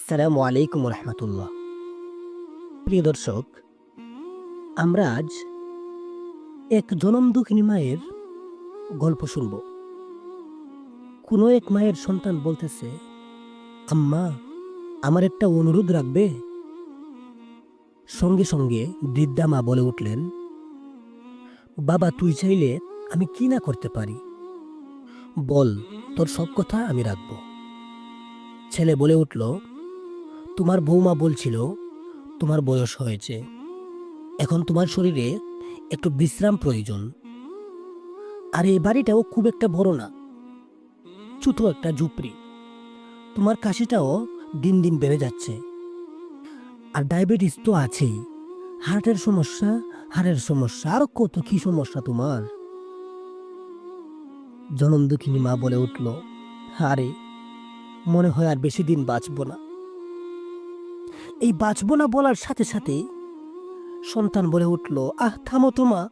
আসসালামু আলাইকুম রহমতুল্লাহ। প্রিয় দর্শক, আমরা আজ এক জনম দুঃখিনী মায়ের গল্প শুনব। কোনো এক মায়ের সন্তান বলতেছে, আম্মা, আমার একটা অনুরোধ রাখবে। সঙ্গে সঙ্গে বৃদ্ধা মা বলে উঠলেন, বাবা, তুই চাইলে আমি কি না করতে পারি? বল, তোর সব কথা আমি রাখব। ছেলে বলে উঠল তোমার বৌমা বলছিল তোমার বয়স হয়েছে। এখন তোমার শরীরে একটু বিশ্রাম প্রয়োজন। আর এই বাড়িটাও খুব একটা বড় না। ছোটো একটা ঝুপড়ি। তোমার কাশিটাও দিন দিন বেড়ে যাচ্ছে। আর ডায়াবেটিস তো আছেই। হার্টের সমস্যা, হাড়ের সমস্যা, আর কত কি সমস্যা তোমার? জনম দুঃখিনী মা বলে উঠল, আরে, মনে হয় আর বেশি দিন বাঁচব না। এই বাঁচব না বলার সাথে সাথে সন্তান বলে উঠল, আহ, থামো তোমা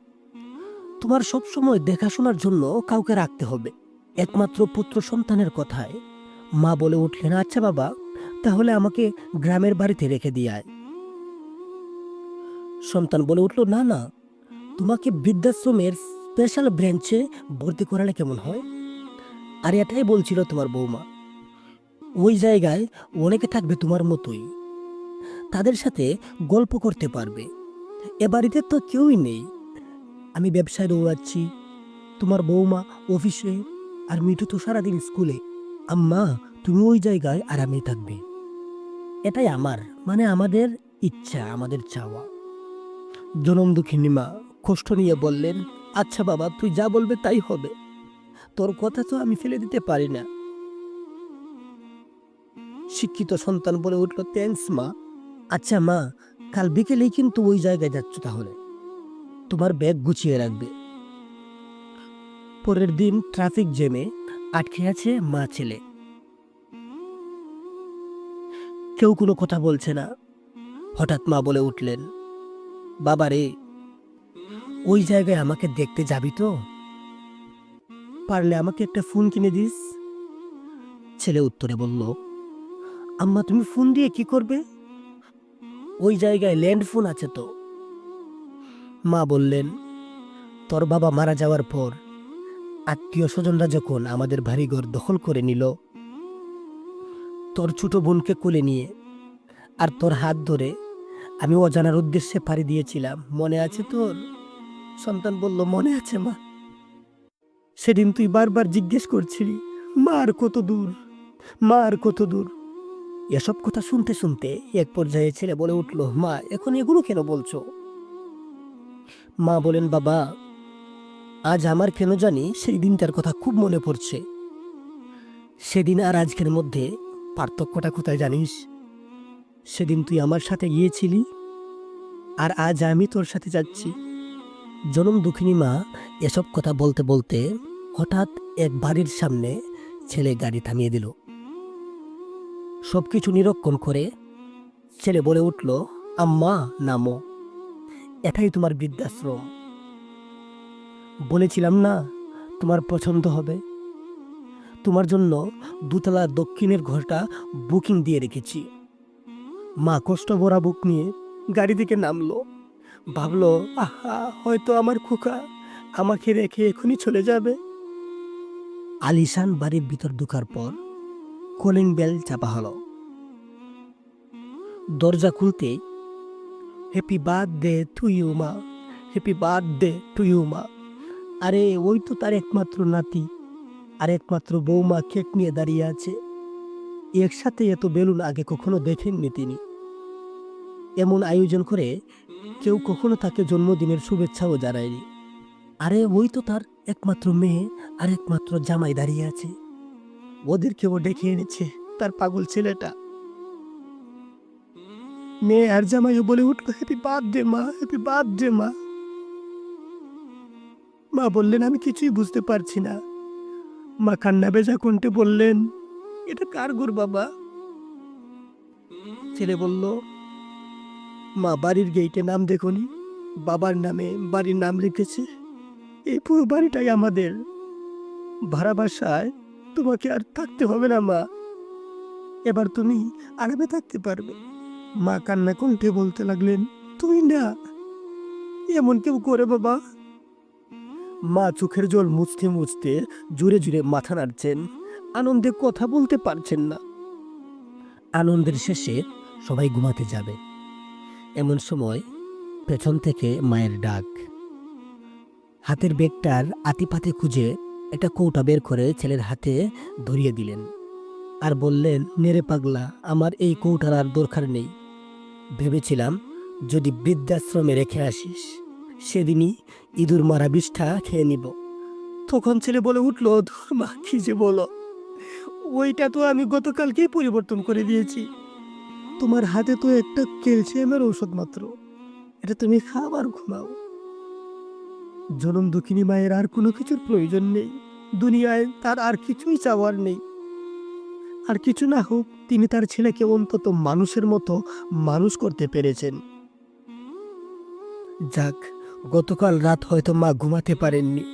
তোমার সবসময় দেখাশোনার জন্য কাউকে রাখতে হবে। একমাত্র পুত্র সন্তানের কথায় মা বলে উঠলেন আচ্ছা বাবা, তাহলে আমাকে গ্রামের বাড়িতে রেখে দিয়ে আয়। সন্তান বলে উঠল, না না, তোমাকে বৃদ্ধাশ্রমের স্পেশাল ব্রাঞ্চে ভর্তি করালে কেমন হয়? আর, এটাই বলছিল তোমার বৌমা। ওই জায়গায় অনেকে থাকবে তোমার মতোই। তাদের সাথে গল্প করতে পারবে। এ বাড়িতে তো কেউই নেই। আমি ব্যবসায় দৌড়াচ্ছি, তোমার বৌমা অফিসে, আর মিঠু তো সারাদিন স্কুলে। আম্মা, তুমি ওই জায়গায় আরামে থাকবে। এটাই আমার মানে আমাদের ইচ্ছা, আমাদের চাওয়া। জনম দুঃখিনী মা কষ্ট নিয়ে বললেন আচ্ছা বাবা, তুই যা বলবে তাই হবে। তোর কথা তো আমি ফেলে দিতে পারি না। শিক্ষিত সন্তান বলে উঠল থ্যাংকস মা। আচ্ছা মা, কাল বিকেলেই কিন্তু ওই জায়গায় যাচ্ছ তাহলে। তোমার ব্যাগ গুছিয়ে রাখবে। পরের দিন ট্রাফিক জ্যামে আটকে আছে মা ছেলে। কেউ কোনো কথা বলছে না। হঠাৎ মা বলে উঠলেন বাবা রে ওই জায়গায় আমাকে দেখতে যাবি তো? পারলে আমাকে একটা ফোন কিনে দিস? ছেলে উত্তরে বলল, আম্মা, তুমি ফোন দিয়ে কি করবে? ওই জায়গায় ল্যান্ড ফোন আছে তো। মা বললেন, তোর বাবা মারা যাওয়ার পর আত্মীয় স্বজনরা যখন আমাদের বাড়িঘর দখল করে নিল, তোর ছোট বোনকে কোলে নিয়ে আর তোর হাত ধরে আমি অজানার উদ্দেশ্যে পাড়ি দিয়েছিলাম। মনে আছে তোর? সন্তান বলল, মনে আছে মা। সেদিন তুই বারবার জিজ্ঞেস করছিলি মা আর কত দূর? মা আর কত দূর? এসব কথা শুনতে শুনতে এক পর্যায়ে ছেলে বলে উঠল, মা, এখন এগুলো কেন বলছো? মা বলেন, বাবা, আজ আমার কেন জানি সেই দিনটার কথা খুব মনে পড়ছে। সেদিন আর আজকের মধ্যে পার্থক্যটা কোথায় জানিস? সেদিন তুই আমার সাথে গিয়েছিলি আর আজ আমি তোর সাথে যাচ্ছি। জনম দুঃখিনী মা এসব কথা বলতে বলতে হঠাৎ এক বাড়ির সামনে ছেলে গাড়ি থামিয়ে দিল। সবকিছু নিরক্ষণ করে ছেলে বলে উঠল, আম্মা, নামো। এটাই তোমার বৃদ্ধাশ্রম। বলেছিলাম না তোমার পছন্দ হবে। তোমার জন্য দুতলা দক্ষিণের ঘরটা বুকিং দিয়ে রেখেছি। মা কষ্ট ভরা বুক নিয়ে গাড়ি থেকে নামলো। ভাবলো, আহা, হয়তো আমার খোকা আমাকে রেখে এখনই চলে যাবে। আলিশান বাড়ির ভিতর ঢুকার পর কলিং বেল চাপা হলো। দরজা খুলতে happy birthday to you মা। Happy birthday to you মা। আরে, ওই তো তার একমাত্র নাতি, আর একমাত্র বৌমা কেক নিয়ে দাঁড়িয়ে আছে। একসাথে এত বেলুন আগে কখনো দেখেননি তিনি। এমন আয়োজন করে কেউ কখনো তাকে জন্মদিনের শুভেচ্ছাও জানায়নি। আরে, ওই তো তার একমাত্র মেয়ে আর একমাত্র জামাই দাঁড়িয়ে আছে। ওদেরকেও ডেকে এনেছে, তার পাগল ছেলেটা। মেয়ে আর জামাইও বলে উঠল হ্যাপি বার্থডে মা হ্যাপি বার্থডে মা। মা বললেন, আমি কিছুই বুঝতে পারছি না। মা কান্না বেজা কণ্ঠে বললেন, এটা কার ঘর বাবা? ছেলে বলল, মা বাড়ির গেইটে নাম দেখনি, বাবার নামে বাড়ির নাম লিখেছে, এই পুরো বাড়িটাই আমাদের। ভাড়া বাসায় তোমাকে আর থাকতে হবে না, মা। এবার তুমি আরামে থাকতে পারবে। মা কান্না কণ্ঠে বলতে লাগলেন, তুমি না, এমন কেউ করে বাবা? মা চোখের জল মুছতে মুছতে জুড়ে জুড়ে মাথা নাড়ছেন। আনন্দে কথা বলতে পারছেন না। আনন্দের শেষে সবাই ঘুমাতে যাবে। এমন সময় পেছন থেকে মায়ের ডাক। হাতের বেগটার আতিপাতে খুঁজে একটা কৌটা বের করে ছেলের হাতে ধরিয়ে দিলেন আর বললেন নেরে পাগলা, আমার এই কৌটার আর দরকার নেই। ভেবেছিলাম যদি বৃদ্ধাশ্রমে রেখে আসিস, সেদিনই ইঁদুর মারা বিষ্ঠা খেয়ে নিব। তখন ছেলে বলে উঠল, "ধুর মা, কি যে বলো। ওইটা তো আমি গতকালকেই পরিবর্তন করে দিয়েছি। তোমার হাতে তো একটা ক্যালসিয়ামের ঔষধ মাত্র। এটা তুমি খাও আর ঘুমাও। জনম দুঃখিনী মায়ের আর কোনো কিছুর প্রয়োজন নেই। দুনিয়ায় তার আর কিছুই চাওয়ার নেই। আর কিছু না হোক, তিনি তার ছেলেকে অন্তত মানুষের মতো মানুষ করতে পেরেছেন। যাক, গতকাল রাত হয়তো মা ঘুমাতে পারেননি।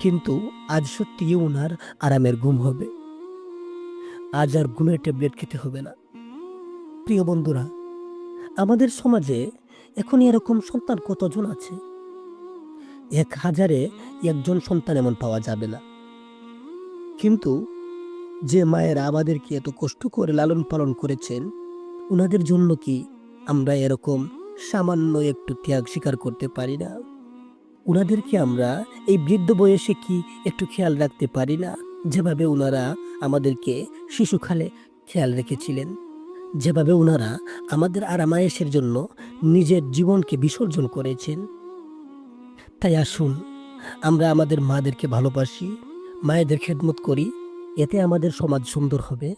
কিন্তু আজ সত্যিই ওনার আরামের ঘুম হবে। আজ আর ঘুমের ট্যাবলেট খেতে হবে না। প্রিয় বন্ধুরা, আমাদের সমাজে এখন এরকম সন্তান কতজন আছে? এক হাজারে একজন সন্তান এমন পাওয়া যাবে না। কিন্তু যে মায়েরা আমাদেরকে এত কষ্ট করে লালন পালন করেছেন ওনাদের জন্য কি আমরা এরকম সামান্য একটু ত্যাগ স্বীকার করতে পারি না? ওনাদেরকে আমরা এই বৃদ্ধ বয়সে কি একটু খেয়াল রাখতে পারি না? যেভাবে ওনারা আমাদেরকে শিশুকালে খেয়াল রেখেছিলেন। যেভাবে ওনারা আমাদের আরামায়েশের জন্য নিজের জীবনকে বিসর্জন করেছেন। তাই আসুন, আমরা আমাদের মাদেরকে ভালোবাসি, মায়েদের খেদমত করি, এতে আমাদের সমাজ সুন্দর হবে,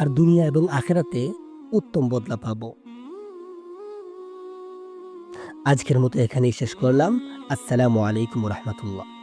আর দুনিয়া এবং আখেরাতে উত্তম বদলা পাব। আজকের মতো এখানেই শেষ করলাম। আসসালামু আলাইকুম রহমতুল্লাহ।